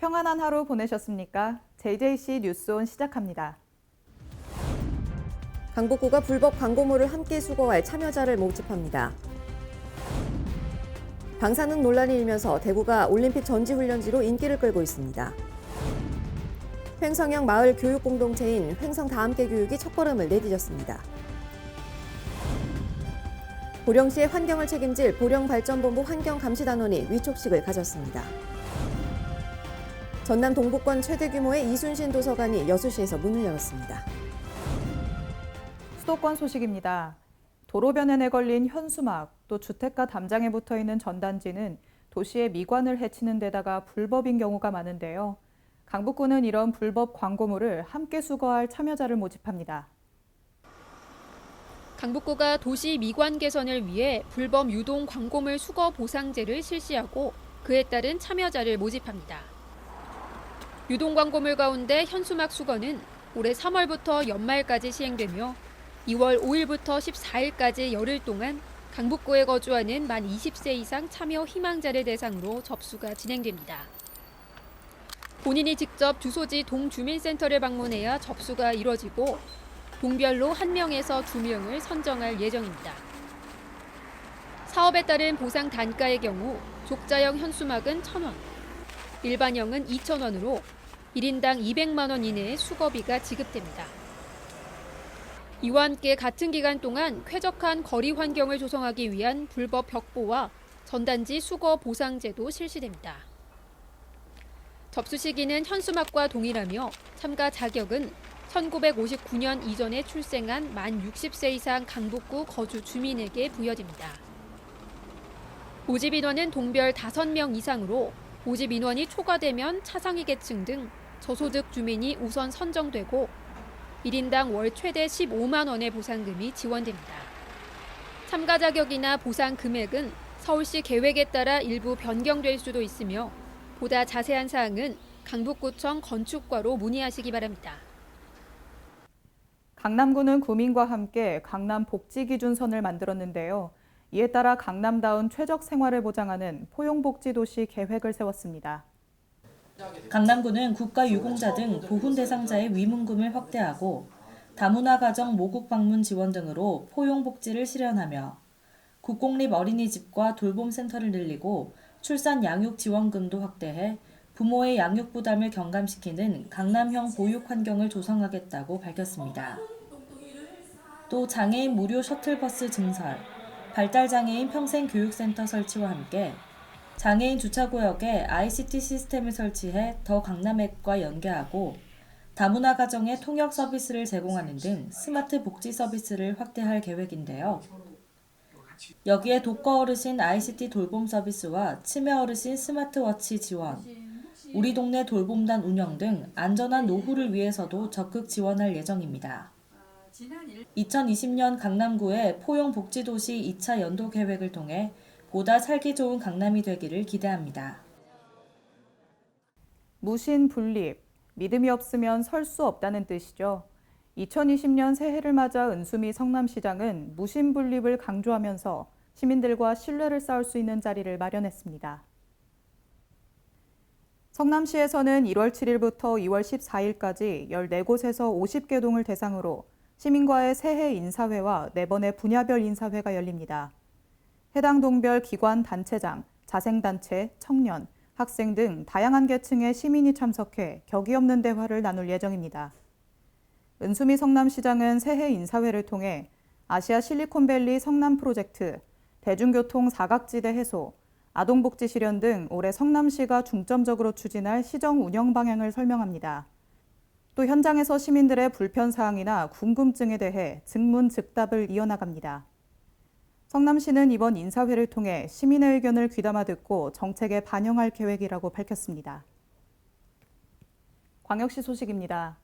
평안한 하루 보내셨습니까? JJC 뉴스온 시작합니다. 강북구가 불법 광고물을 함께 수거할 참여자를 모집합니다. 방사능 논란이 일면서 대구가 올림픽 전지훈련지로 인기를 끌고 있습니다. 횡성형 마을 교육 공동체인 횡성 다함께 교육이 첫걸음을 내디뎠습니다. 보령시의 환경을 책임질 보령발전본부 환경감시단원이 위촉식을 가졌습니다. 전남 동북권 최대 규모의 이순신 도서관이 여수시에서 문을 열었습니다. 수도권 소식입니다. 도로변에 내걸린 현수막, 또 주택가 담장에 붙어 있는 전단지는 도시의 미관을 해치는 데다가 불법인 경우가 많은데요. 강북구는 이런 불법 광고물을 함께 수거할 참여자를 모집합니다. 강북구가 도시 미관 개선을 위해 불법 유동 광고물 수거 보상제를 실시하고 그에 따른 참여자를 모집합니다. 유동 광고물 가운데 현수막 수거는 올해 3월부터 연말까지 시행되며 2월 5일부터 14일까지 열흘 동안 강북구에 거주하는 만 20세 이상 참여 희망자를 대상으로 접수가 진행됩니다. 본인이 직접 주소지 동주민센터를 방문해야 접수가 이뤄지고 동별로 한 명에서 두 명을 선정할 예정입니다. 사업에 따른 보상 단가의 경우 족자형 현수막은 1,000원, 일반형은 2,000원으로 1인당 200만 원 이내의 수거비가 지급됩니다. 이와 함께 같은 기간 동안 쾌적한 거리 환경을 조성하기 위한 불법 벽보와 전단지 수거 보상제도 실시됩니다. 접수 시기는 현수막과 동일하며 참가 자격은 1959년 이전에 출생한 만 60세 이상 강북구 거주 주민에게 부여됩니다. 모집 인원은 동별 5명 이상으로 모집 인원이 초과되면 차상위 계층 등 저소득 주민이 우선 선정되고 1인당 월 최대 15만 원의 보상금이 지원됩니다. 참가 자격이나 보상 금액은 서울시 계획에 따라 일부 변경될 수도 있으며 보다 자세한 사항은 강북구청 건축과로 문의하시기 바랍니다. 강남구는 구민과 함께 강남 복지 기준선을 만들었는데요. 이에 따라 강남다운 최적 생활을 보장하는 포용복지도시 계획을 세웠습니다. 강남구는 국가유공자 등 보훈 대상자의 위문금을 확대하고 다문화 가정 모국 방문 지원 등으로 포용 복지를 실현하며 국공립 어린이집과 돌봄센터를 늘리고 출산 양육 지원금도 확대해 부모의 양육 부담을 경감시키는 강남형 보육 환경을 조성하겠다고 밝혔습니다. 또 장애인 무료 셔틀버스 증설, 발달장애인 평생교육센터 설치와 함께 장애인 주차구역에 ICT 시스템을 설치해 더 강남앱과 연계하고 다문화 가정에 통역 서비스를 제공하는 등 스마트 복지 서비스를 확대할 계획인데요. 여기에 독거 어르신 ICT 돌봄 서비스와 치매 어르신 스마트워치 지원, 우리 동네 돌봄단 운영 등 안전한 노후를 위해서도 적극 지원할 예정입니다. 2020년 강남구의 포용복지도시 2차 연도 계획을 통해 보다 살기 좋은 강남이 되기를 기대합니다. 무신 분립, 믿음이 없으면 설 수 없다는 뜻이죠. 2020년 새해를 맞아 은수미 성남시장은 무신 분립을 강조하면서 시민들과 신뢰를 쌓을 수 있는 자리를 마련했습니다. 성남시에서는 1월 7일부터 2월 14일까지 14곳에서 50개 동을 대상으로 시민과의 새해 인사회와 4번의 분야별 인사회가 열립니다. 해당 동별 기관 단체장, 자생단체, 청년, 학생 등 다양한 계층의 시민이 참석해 격이 없는 대화를 나눌 예정입니다. 은수미 성남시장은 새해 인사회를 통해 아시아 실리콘밸리 성남 프로젝트, 대중교통 사각지대 해소, 아동복지 실현 등 올해 성남시가 중점적으로 추진할 시정 운영 방향을 설명합니다. 또 현장에서 시민들의 불편 사항이나 궁금증에 대해 증문 즉답을 이어나갑니다. 성남시는 이번 인사회를 통해 시민의 의견을 귀담아 듣고 정책에 반영할 계획이라고 밝혔습니다. 광역시 소식입니다.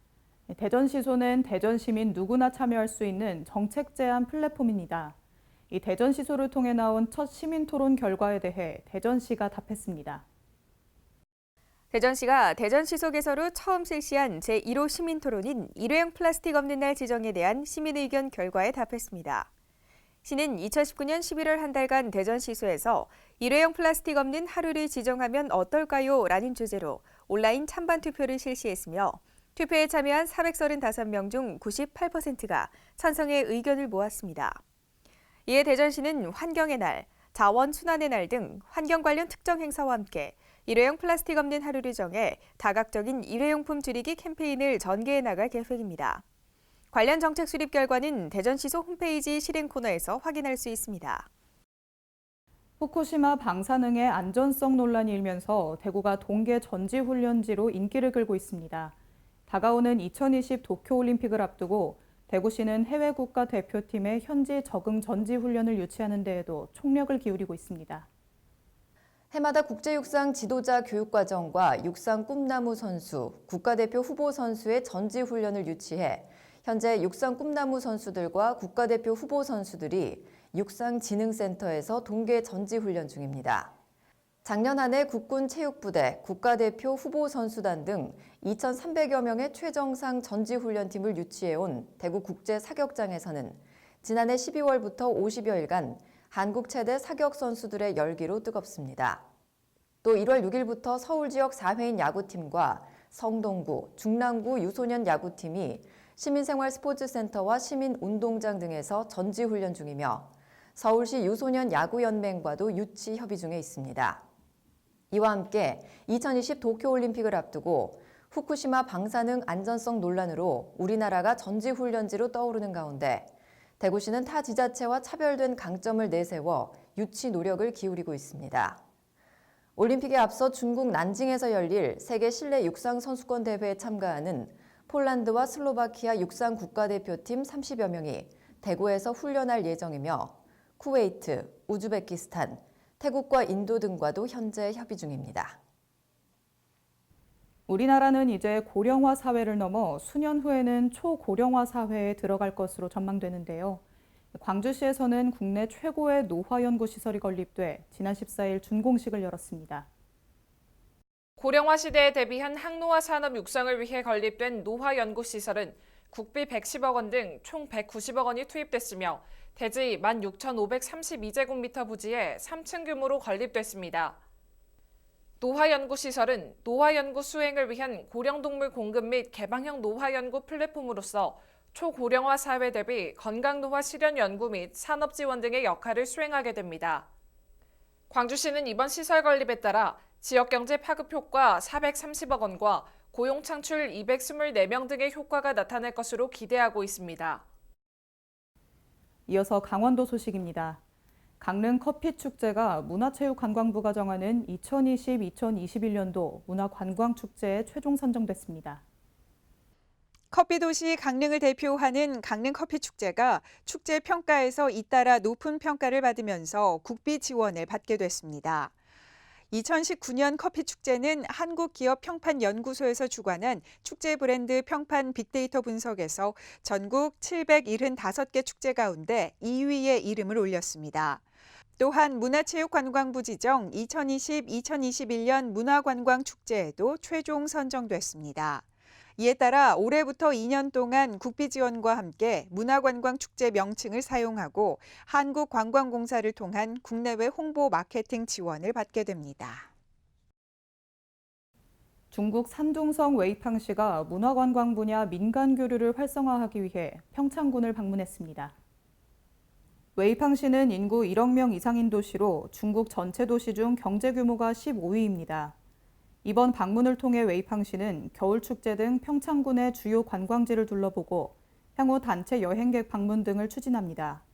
대전시소는 대전 시민 누구나 참여할 수 있는 정책 제안 플랫폼입니다. 이 대전시소를 통해 나온 첫 시민 토론 결과에 대해 대전시가 답했습니다. 대전시가 대전시소 개설 후 처음 실시한 제1호 시민 토론인 일회용 플라스틱 없는 날 지정에 대한 시민 의견 결과에 답했습니다. 시는 2019년 11월 한 달간 대전시소에서 일회용 플라스틱 없는 하루를 지정하면 어떨까요? 라는 주제로 온라인 찬반 투표를 실시했으며 투표에 참여한 435명 중 98%가 찬성의 의견을 모았습니다. 이에 대전시는 환경의 날, 자원 순환의 날 등 환경 관련 특정 행사와 함께 일회용 플라스틱 없는 하루를 정해 다각적인 일회용품 줄이기 캠페인을 전개해 나갈 계획입니다. 관련 정책 수립 결과는 대전시소 홈페이지 실행 코너에서 확인할 수 있습니다. 후쿠시마 방사능의 안전성 논란이 일면서 대구가 동계 전지훈련지로 인기를 끌고 있습니다. 다가오는 2020 도쿄올림픽을 앞두고 대구시는 해외 국가 대표팀의 현지 적응 전지훈련을 유치하는 데에도 총력을 기울이고 있습니다. 해마다 국제육상 지도자 교육과정과 육상 꿈나무 선수, 국가대표 후보 선수의 전지훈련을 유치해 현재 육상 꿈나무 선수들과 국가대표 후보 선수들이 육상진흥센터에서 동계 전지훈련 중입니다. 작년 한 해 국군 체육부대, 국가대표 후보 선수단 등 2,300여 명의 최정상 전지훈련팀을 유치해온 대구 국제 사격장에서는 지난해 12월부터 50여일간 한국 최대 사격 선수들의 열기로 뜨겁습니다. 또 1월 6일부터 서울 지역 4회인 야구팀과 성동구, 중랑구 유소년 야구팀이 시민생활 스포츠센터와 시민운동장 등에서 전지훈련 중이며 서울시 유소년 야구연맹과도 유치 협의 중에 있습니다. 이와 함께 2020 도쿄올림픽을 앞두고 후쿠시마 방사능 안전성 논란으로 우리나라가 전지훈련지로 떠오르는 가운데 대구시는 타 지자체와 차별된 강점을 내세워 유치 노력을 기울이고 있습니다. 올림픽에 앞서 중국 난징에서 열릴 세계 실내 육상 선수권 대회에 참가하는 폴란드와 슬로바키아 육상 국가대표팀 30여 명이 대구에서 훈련할 예정이며 쿠웨이트, 우즈베키스탄, 태국과 인도 등과도 현재 협의 중입니다. 우리나라는 이제 고령화 사회를 넘어 수년 후에는 초고령화 사회에 들어갈 것으로 전망되는데요. 광주시에서는 국내 최고의 노화 연구 시설이 건립돼 지난 14일 준공식을 열었습니다. 고령화 시대에 대비한 항노화 산업 육성을 위해 건립된 노화 연구 시설은 국비 110억 원 등 총 190억 원이 투입됐으며 대지 16,532제곱미터 부지에 3층 규모로 건립됐습니다. 노화 연구 시설은 노화 연구 수행을 위한 고령 동물 공급 및 개방형 노화 연구 플랫폼으로서 초고령화 사회 대비 건강 노화 실현 연구 및 산업 지원 등의 역할을 수행하게 됩니다. 광주시는 이번 시설 건립에 따라 지역 경제 파급 효과 430억 원과 고용 창출 224명 등의 효과가 나타날 것으로 기대하고 있습니다. 이어서 강원도 소식입니다. 강릉 커피 축제가 문화체육관광부가 정하는 2020-2021년도 문화관광축제에 최종 선정됐습니다. 커피 도시 강릉을 대표하는 강릉 커피 축제가 축제 평가에서 잇따라 높은 평가를 받으면서 국비 지원을 받게 됐습니다. 2019년 커피 축제는 한국기업평판연구소에서 주관한 축제 브랜드 평판 빅데이터 분석에서 전국 775개 축제 가운데 2위에 이름을 올렸습니다. 또한 문화체육관광부 지정 2020-2021년 문화관광축제에도 최종 선정됐습니다. 이에 따라 올해부터 2년 동안 국비 지원과 함께 문화관광 축제 명칭을 사용하고 한국관광공사를 통한 국내외 홍보 마케팅 지원을 받게 됩니다. 중국 산둥성 웨이팡시가 문화관광 분야 민간 교류를 활성화하기 위해 평창군을 방문했습니다. 웨이팡시는 인구 1억 명 이상인 도시로 중국 전체 도시 중 경제 규모가 15위입니다. 이번 방문을 통해 웨이팡시는 겨울 축제 등 평창군의 주요 관광지를 둘러보고 향후 단체 여행객 방문 등을 추진합니다.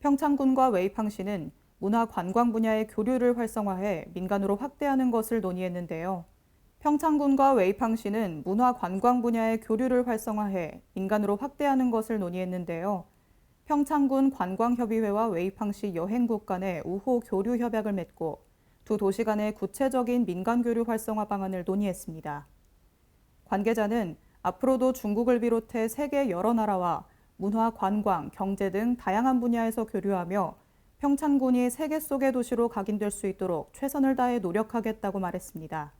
평창군과 웨이팡시는 문화 관광 분야의 교류를 활성화해 민간으로 확대하는 것을 논의했는데요. 평창군과 웨이팡시는 문화 관광 분야의 교류를 활성화해 민간으로 확대하는 것을 논의했는데요. 평창군 관광협의회와 웨이팡시 여행국 간의 우호 교류 협약을 맺고 두 도시 간의 구체적인 민간 교류 활성화 방안을 논의했습니다. 관계자는 앞으로도 중국을 비롯해 세계 여러 나라와 문화, 관광, 경제 등 다양한 분야에서 교류하며 평창군이 세계 속의 도시로 각인될 수 있도록 최선을 다해 노력하겠다고 말했습니다.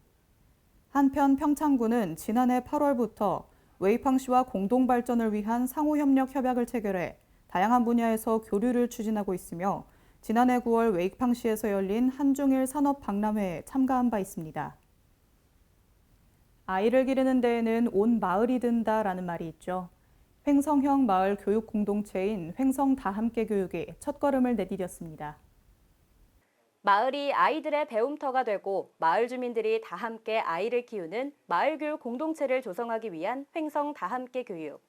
한편 평창군은 지난해 8월부터 웨이팡시와 공동 발전을 위한 상호 협력 협약을 체결해 다양한 분야에서 교류를 추진하고 있으며 지난해 9월 웨이팡시에서 열린 한중일 산업 박람회에 참가한 바 있습니다. 아이를 기르는 데에는 온 마을이 든다라는 말이 있죠. 횡성형 마을 교육 공동체인 횡성 다 함께 교육이 첫걸음을 내디뎠습니다. 마을이 아이들의 배움터가 되고 마을 주민들이 다 함께 아이를 키우는 마을 교육 공동체를 조성하기 위한 횡성 다 함께 교육.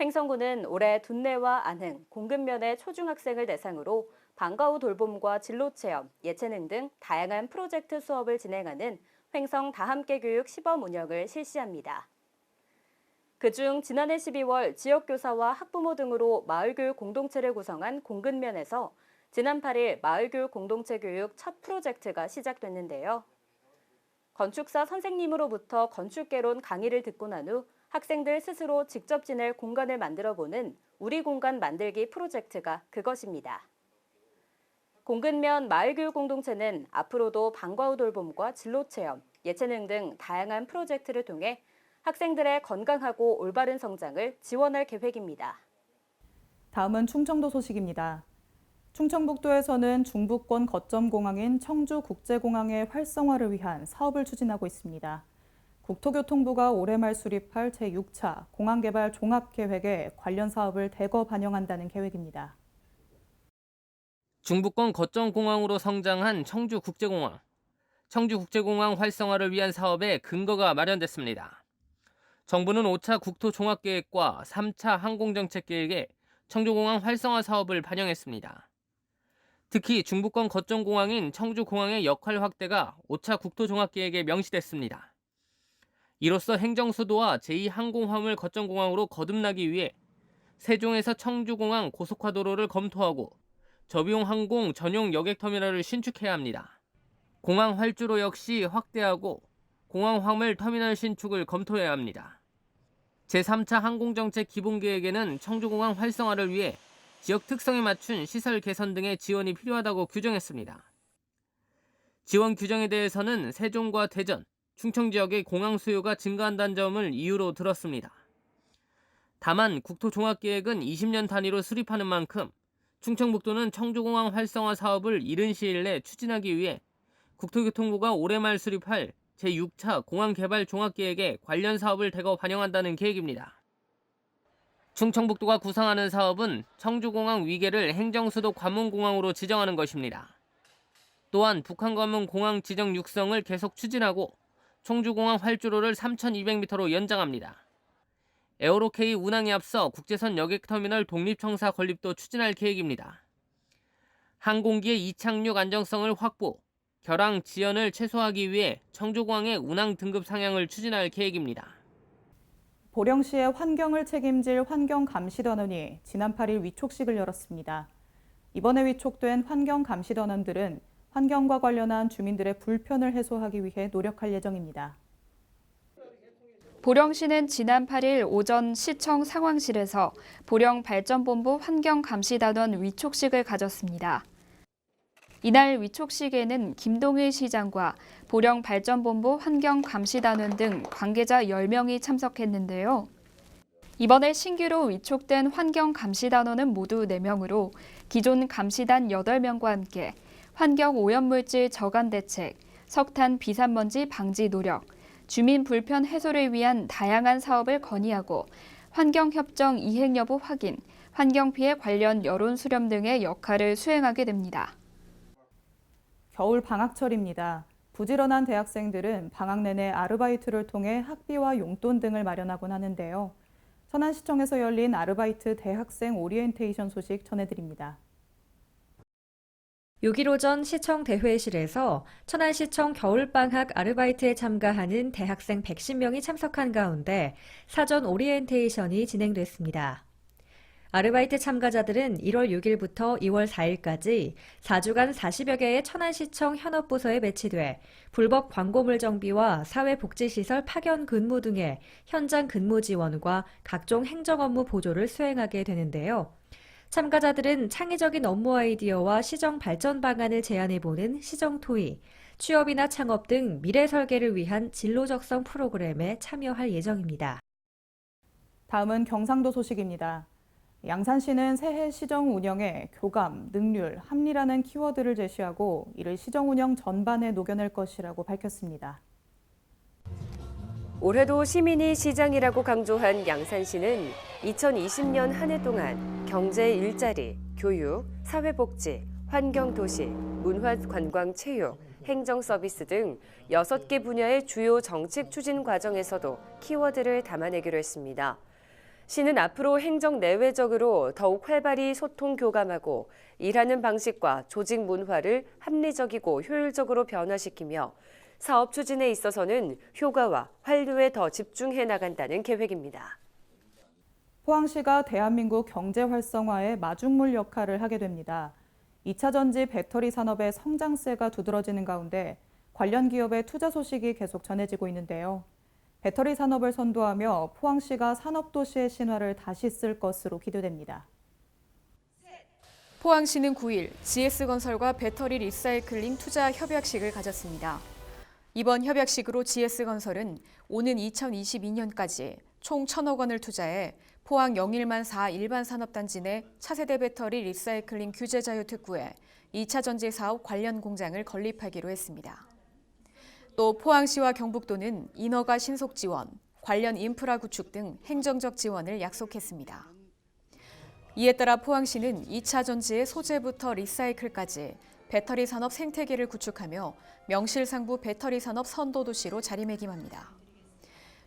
횡성구는 올해 둔내와 안흥, 공근면의 초중학생을 대상으로 방과 후 돌봄과 진로 체험, 예체능 등 다양한 프로젝트 수업을 진행하는 횡성 다 함께 교육 시범 운영을 실시합니다. 그중 지난해 12월 지역교사와 학부모 등으로 마을교육 공동체를 구성한 공근면에서 지난 8일 마을교육 공동체 교육 첫 프로젝트가 시작됐는데요. 건축사 선생님으로부터 건축개론 강의를 듣고 난 후 학생들 스스로 직접 지낼 공간을 만들어 보는 우리 공간 만들기 프로젝트가 그것입니다. 공근면 마을교육 공동체는 앞으로도 방과 후 돌봄과 진로 체험, 예체능 등 다양한 프로젝트를 통해 학생들의 건강하고 올바른 성장을 지원할 계획입니다. 다음은 충청도 소식입니다. 충청북도에서는 중부권 거점 공항인 청주국제공항의 활성화를 위한 사업을 추진하고 있습니다. 국토교통부가 올해 말 수립할 제6차 공항개발 종합계획에 관련 사업을 대거 반영한다는 계획입니다. 중부권 거점 공항으로 성장한 청주국제공항. 청주국제공항 활성화를 위한 사업의 근거가 마련됐습니다. 정부는 5차 국토종합계획과 3차 항공정책계획에 청주공항 활성화 사업을 반영했습니다. 특히 중부권 거점공항인 청주공항의 역할 확대가 5차 국토종합계획에 명시됐습니다. 이로써 행정수도와 제2항공화물 거점공항으로 거듭나기 위해 세종에서 청주공항 고속화도로를 검토하고 저비용 항공 전용 여객터미널을 신축해야 합니다. 공항 활주로 역시 확대하고 공항 화물 터미널 신축을 검토해야 합니다. 제3차 항공정책 기본계획에는 청주공항 활성화를 위해 지역 특성에 맞춘 시설 개선 등의 지원이 필요하다고 규정했습니다. 지원 규정에 대해서는 세종과 대전, 충청 지역의 공항 수요가 증가한다는 점을 이유로 들었습니다. 다만 국토종합계획은 20년 단위로 수립하는 만큼 충청북도는 청주공항 활성화 사업을 이른 시일 내 추진하기 위해 국토교통부가 올해 말 수립할 제6차 공항개발 종합계획에 관련 사업을 대거 반영한다는 계획입니다. 충청북도가 구상하는 사업은 청주공항 위계를 행정수도 관문공항으로 지정하는 것입니다. 또한 북한관문 공항 지정 육성을 계속 추진하고 청주공항 활주로를 3,200m로 연장합니다. 에어로케이 운항에 앞서 국제선 여객터미널 독립청사 건립도 추진할 계획입니다. 항공기의 이착륙 안정성을 확보, 결항 지연을 최소화하기 위해 청주공항의 운항 등급 상향을 추진할 계획입니다. 보령시의 환경을 책임질 환경감시단원이 지난 8일 위촉식을 열었습니다. 이번에 위촉된 환경감시단원들은 환경과 관련한 주민들의 불편을 해소하기 위해 노력할 예정입니다. 보령시는 지난 8일 오전 시청 상황실에서 보령 발전본부 환경감시단원 위촉식을 가졌습니다. 이날 위촉식에는 김동일 시장과 보령 발전본부 환경감시단원 등 관계자 10명이 참석했는데요. 이번에 신규로 위촉된 환경감시단원은 모두 4명으로 기존 감시단 8명과 함께 환경 오염물질 저감 대책, 석탄 비산먼지 방지 노력, 주민 불편 해소를 위한 다양한 사업을 건의하고 환경협정 이행 여부 확인, 환경피해 관련 여론 수렴 등의 역할을 수행하게 됩니다. 겨울 방학철입니다. 부지런한 대학생들은 방학 내내 아르바이트를 통해 학비와 용돈 등을 마련하곤 하는데요. 천안시청에서 열린 아르바이트 대학생 오리엔테이션 소식 전해드립니다. 6일 오전 시청 대회실에서 천안시청 겨울방학 아르바이트에 참가하는 대학생 110명이 참석한 가운데 사전 오리엔테이션이 진행됐습니다. 아르바이트 참가자들은 1월 6일부터 2월 4일까지 4주간 40여 개의 천안시청 현업부서에 배치돼 불법 광고물 정비와 사회복지시설 파견 근무 등의 현장 근무 지원과 각종 행정 업무 보조를 수행하게 되는데요. 참가자들은 창의적인 업무 아이디어와 시정 발전 방안을 제안해보는 시정 토의, 취업이나 창업 등 미래 설계를 위한 진로 적성 프로그램에 참여할 예정입니다. 다음은 경상도 소식입니다. 양산시는 새해 시정 운영에 교감, 능률, 합리라는 키워드를 제시하고 이를 시정 운영 전반에 녹여낼 것이라고 밝혔습니다. 올해도 시민이 시장이라고 강조한 양산시는 2020년 한 해 동안 경제 일자리, 교육, 사회복지, 환경도시, 문화관광체육, 행정서비스 등 6개 분야의 주요 정책 추진 과정에서도 키워드를 담아내기로 했습니다. 시는 앞으로 행정 내외적으로 더욱 활발히 소통 교감하고 일하는 방식과 조직 문화를 합리적이고 효율적으로 변화시키며 사업 추진에 있어서는 효과와 활류에 더 집중해 나간다는 계획입니다. 포항시가 대한민국 경제 활성화의 마중물 역할을 하게 됩니다. 2차 전지 배터리 산업의 성장세가 두드러지는 가운데 관련 기업의 투자 소식이 계속 전해지고 있는데요. 배터리 산업을 선도하며 포항시가 산업도시의 신화를 다시 쓸 것으로 기대됩니다. 포항시는 9일 GS건설과 배터리 리사이클링 투자 협약식을 가졌습니다. 이번 협약식으로 GS건설은 오는 2022년까지 총 1천억 원을 투자해 포항 영일만 4 일반 산업단지 내 차세대 배터리 리사이클링 규제 자유 특구에 2차 전지 사업 관련 공장을 건립하기로 했습니다. 또 포항시와 경북도는 인허가 신속 지원, 관련 인프라 구축 등 행정적 지원을 약속했습니다. 이에 따라 포항시는 2차 전지의 소재부터 리사이클까지 배터리 산업 생태계를 구축하며 명실상부 배터리 산업 선도 도시로 자리매김합니다.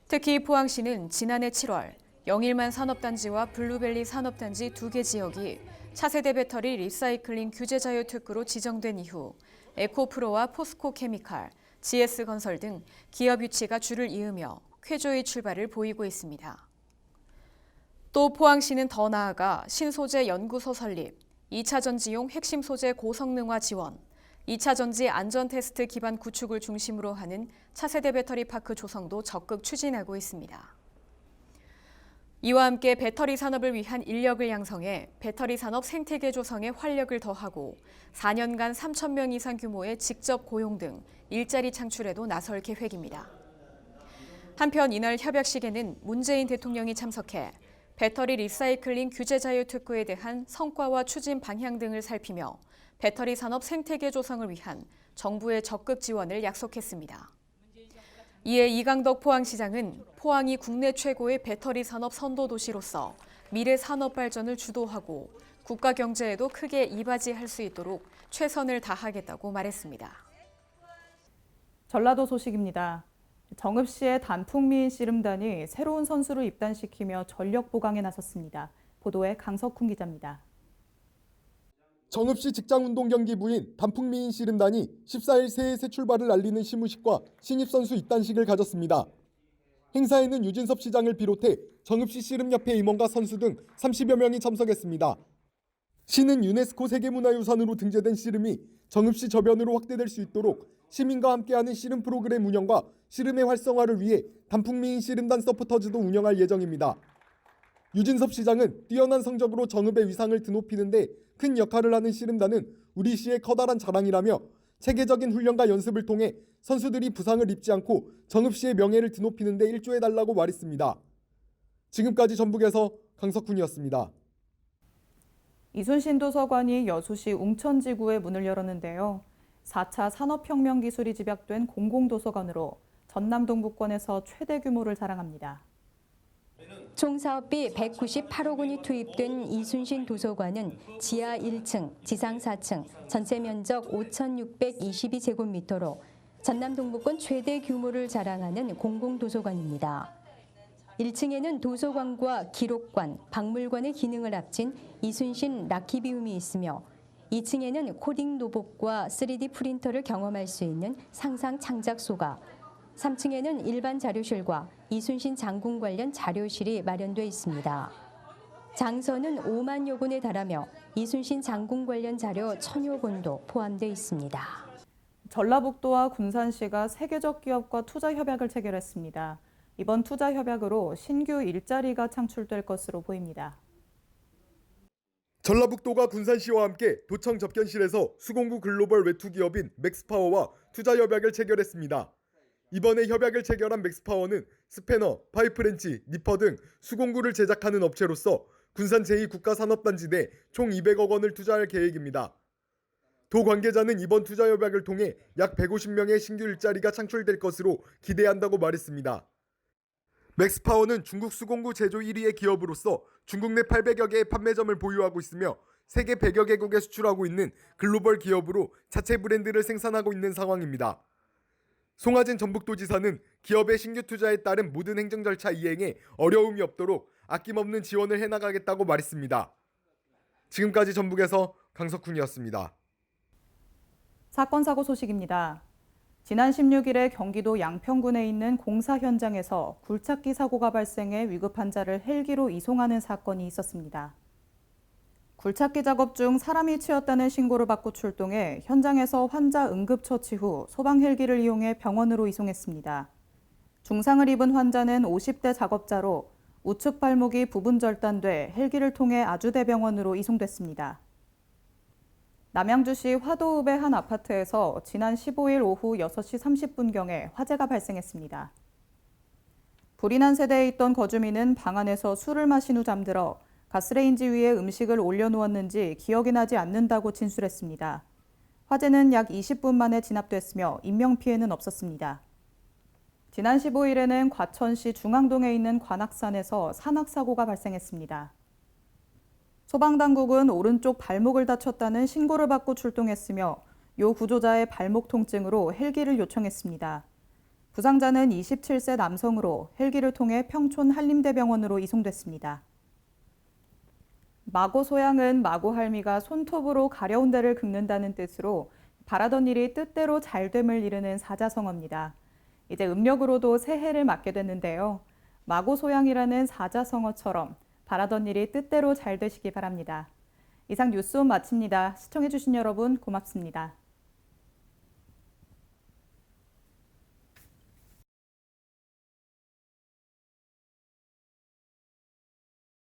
특히 포항시는 지난해 7월 영일만 산업단지와 블루벨리 산업단지 두 개 지역이 차세대 배터리 리사이클링 규제 자유 특구로 지정된 이후 에코프로와 포스코 케미칼, GS건설 등 기업 유치가 줄을 이으며 쾌조의 출발을 보이고 있습니다. 또 포항시는 더 나아가 신소재 연구소 설립, 2차 전지용 핵심 소재 고성능화 지원, 2차 전지 안전 테스트 기반 구축을 중심으로 하는 차세대 배터리 파크 조성도 적극 추진하고 있습니다. 이와 함께 배터리 산업을 위한 인력을 양성해 배터리 산업 생태계 조성에 활력을 더하고 4년간 3천 명 이상 규모의 직접 고용 등 일자리 창출에도 나설 계획입니다. 한편 이날 협약식에는 문재인 대통령이 참석해 배터리 리사이클링 규제 자유 특구에 대한 성과와 추진 방향 등을 살피며 배터리 산업 생태계 조성을 위한 정부의 적극 지원을 약속했습니다. 이에 이강덕 포항시장은 포항이 국내 최고의 배터리 산업 선도 도시로서 미래 산업 발전을 주도하고 국가 경제에도 크게 이바지할 수 있도록 최선을 다하겠다고 말했습니다. 전라도 소식입니다. 정읍시의 단풍미인 씨름단이 새로운 선수를 입단시키며 전력 보강에 나섰습니다. 보도에 강석훈 기자입니다. 정읍시 직장운동 경기 부인 단풍미인 씨름단이 14일 새해 새 출발을 알리는 시무식과 신입선수 입단식을 가졌습니다. 행사에는 유진섭 시장을 비롯해 정읍시 씨름협회 임원과 선수 등 30여 명이 참석했습니다. 시는 유네스코 세계문화유산으로 등재된 씨름이 정읍시 저변으로 확대될 수 있도록 시민과 함께하는 씨름 프로그램 운영과 씨름의 활성화를 위해 단풍미인 씨름단 서포터즈도 운영할 예정입니다. 유진섭 시장은 뛰어난 성적으로 정읍의 위상을 드높이는데 큰 역할을 하는 씨름단은 우리 시의 커다란 자랑이라며 체계적인 훈련과 연습을 통해 선수들이 부상을 입지 않고 정읍시의 명예를 드높이는 데 일조해 달라고 말했습니다. 지금까지 전북에서 강석훈이었습니다. 이순신 도서관이 여수시 웅천지구에 문을 열었는데요. 4차 산업혁명 기술이 집약된 공공도서관으로 전남 동북권에서 최대 규모를 자랑합니다. 총 사업비 198억 원이 투입된 이순신 도서관은 지하 1층, 지상 4층, 전체 면적 5,622제곱미터로 전남 동북권 최대 규모를 자랑하는 공공도서관입니다. 1층에는 도서관과 기록관, 박물관의 기능을 합친 이순신 라키비움이 있으며 2층에는 코딩 로봇과 3D 프린터를 경험할 수 있는 상상 창작소가 3층에는 일반 자료실과 이순신 장군 관련 자료실이 마련돼 있습니다. 장서는 5만여 권에 달하며 이순신 장군 관련 자료 천여 권도 포함돼 있습니다. 전라북도와 군산시가 세계적 기업과 투자 협약을 체결했습니다. 이번 투자 협약으로 신규 일자리가 창출될 것으로 보입니다. 전라북도가 군산시와 함께 도청 접견실에서 수공구 글로벌 외투 기업인 맥스파워와 투자 협약을 체결했습니다. 이번에 협약을 체결한 맥스파워는 스패너, 파이프렌치, 니퍼 등 수공구를 제작하는 업체로서 군산 제2 국가산업단지 내 총 200억 원을 투자할 계획입니다. 도 관계자는 이번 투자 협약을 통해 약 150명의 신규 일자리가 창출될 것으로 기대한다고 말했습니다. 맥스파워는 중국 수공구 제조 1위의 기업으로서 중국 내 800여 개의 판매점을 보유하고 있으며 세계 100여 개국에 수출하고 있는 글로벌 기업으로 자체 브랜드를 생산하고 있는 상황입니다. 송하진 전북도지사는 기업의 신규 투자에 따른 모든 행정 절차 이행에 어려움이 없도록 아낌없는 지원을 해나가겠다고 말했습니다. 지금까지 전북에서 강석훈이었습니다. 사건 사고 소식입니다. 지난 16일에 경기도 양평군에 있는 공사 현장에서 굴착기 사고가 발생해 위급 환자를 헬기로 이송하는 사건이 있었습니다. 굴착기 작업 중 사람이 치였다는 신고를 받고 출동해 현장에서 환자 응급 처치 후 소방 헬기를 이용해 병원으로 이송했습니다. 중상을 입은 환자는 50대 작업자로 우측 발목이 부분 절단돼 헬기를 통해 아주대병원으로 이송됐습니다. 남양주시 화도읍의 한 아파트에서 지난 15일 오후 6시 30분경에 화재가 발생했습니다. 불이 난 세대에 있던 거주민은 방 안에서 술을 마신 후 잠들어 가스레인지 위에 음식을 올려놓았는지 기억이 나지 않는다고 진술했습니다. 화재는 약 20분 만에 진압됐으며 인명피해는 없었습니다. 지난 15일에는 과천시 중앙동에 있는 관악산에서 산악사고가 발생했습니다. 소방당국은 오른쪽 발목을 다쳤다는 신고를 받고 출동했으며 요 구조자의 발목 통증으로 헬기를 요청했습니다. 부상자는 27세 남성으로 헬기를 통해 평촌 한림대병원으로 이송됐습니다. 마고 소양은 마고 할미가 손톱으로 가려운 데를 긁는다는 뜻으로 바라던 일이 뜻대로 잘 됨을 이르는 사자성어입니다. 이제 음력으로도 새해를 맞게 됐는데요. 마고 소양이라는 사자성어처럼 바라던 일이 뜻대로 잘 되시기 바랍니다. 이상 뉴스온 마칩니다. 시청해주신 여러분 고맙습니다.